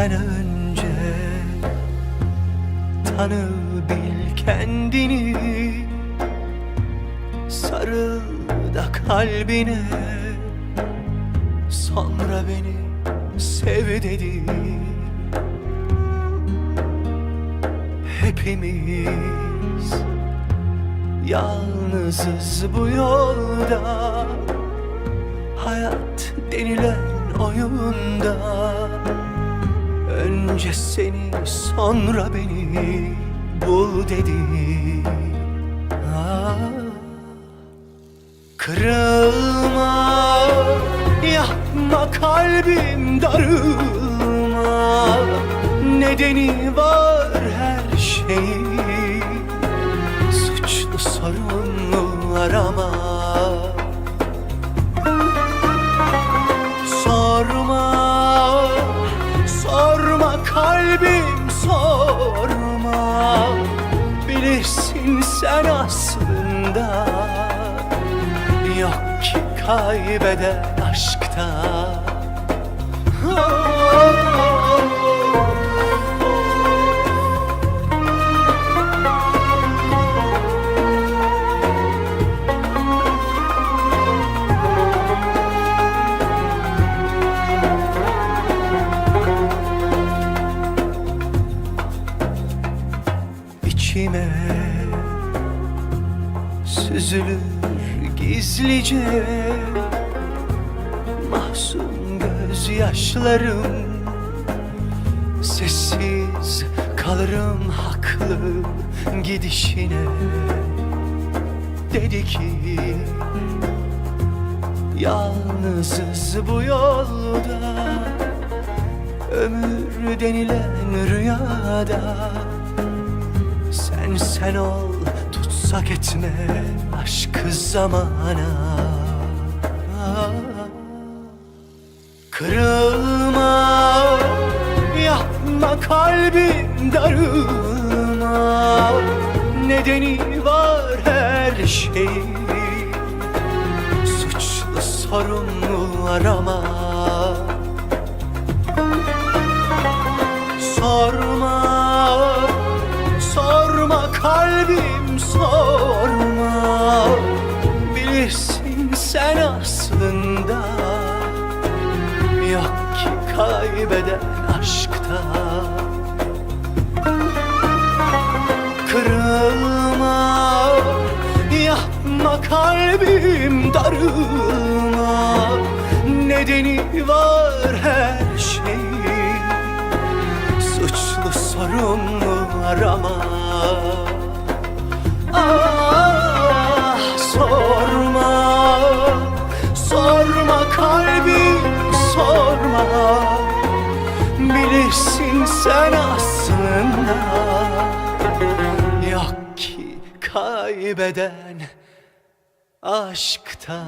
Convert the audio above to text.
Sen önce tanı bil kendini. Sarıl da kalbine. Sonra beni sev dedi. Hepimiz yalnızız bu yolda. Hayat denilen oyunda Önce seni sonra beni bul dedi. Kırılma yapma kalbim darılma. Nedeni var her şeyin Suçlu sorumlu arama sorma Bilirsin sen aslında. Yok ki kaybeden aşkta içime süzülür gizlice. Mahzun gözyaşlarım Sessiz kalırım haklı gidişine. Dedi ki Yalnızız bu yolda Ömür denilen rüyada sen sen ol tutsak etme aşkı zamana. Kırılma yapma kalbim darılma. Nedeni var her şeyin. Suçlu sorumlu arama Sorma, kalbim sorma. Bilirsin sen aslında. Yok ki kaybeden aşkta. Kırılma, yapma kalbim darılma. Nedeni var her şeyin. Suçlu sorumlu arama sorma Sorma kalbim sorma. Bilirsin sen aslında. Yok ki kaybeden aşkta